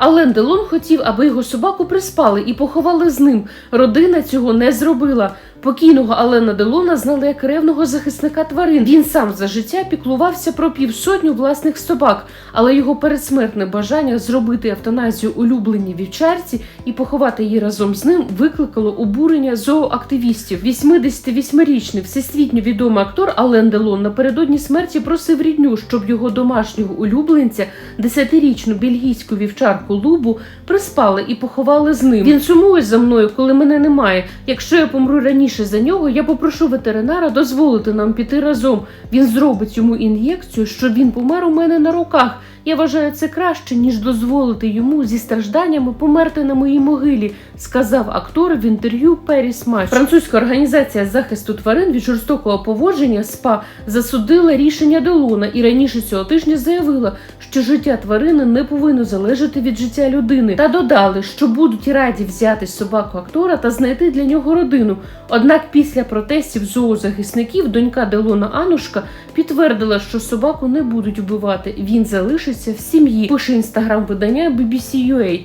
Ален Делон хотів, аби його собаку приспали і поховали з ним. Родина цього не зробила. Покійного Алена Делона знали як ревного захисника тварин. Він сам за життя піклувався про півсотню власних собак, але його передсмертне бажання зробити евтаназію улюбленій вівчарці і поховати її разом з ним викликало обурення зооактивістів. 88-річний всесвітньо відомий актор Ален Делон напередодні смерті просив рідню, щоб його домашнього улюбленця, 10-річну бельгійську вівчарку Лубу, приспали і поховали з ним. Він сумує за мною, коли мене немає. Якщо я помру раніше за нього, я попрошу ветеринара дозволити нам піти разом. Він зробить йому ін'єкцію, щоб він помер у мене на руках. Я вважаю це краще, ніж дозволити йому зі стражданнями померти на моїй могилі, сказав актор в інтерв'ю Періс Матч. Французька організація захисту тварин від жорстокого поводження СПА засудила рішення Делона і раніше цього тижня заявила, що життя тварини не повинно залежати від життя людини, та додали, що будуть раді взяти собаку актора та знайти для нього родину. Однак після протестів зоозахисників донька Делона Анушка підтвердила, що собаку не будуть вбивати. Він залишиться в сім'ї. Пише інстаграм видання BBC UA.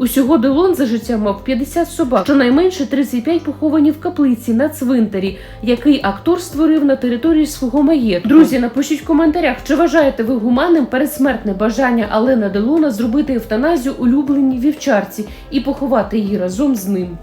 Усього Делон за життя мав 50 собак, щонайменше 35 поховані в каплиці на цвинтарі, який актор створив на території свого маєтку. Друзі, напишіть в коментарях, чи вважаєте ви гуманним передсмертне бажання Алена Делона зробити евтаназію улюбленій вівчарці і поховати її разом з ним.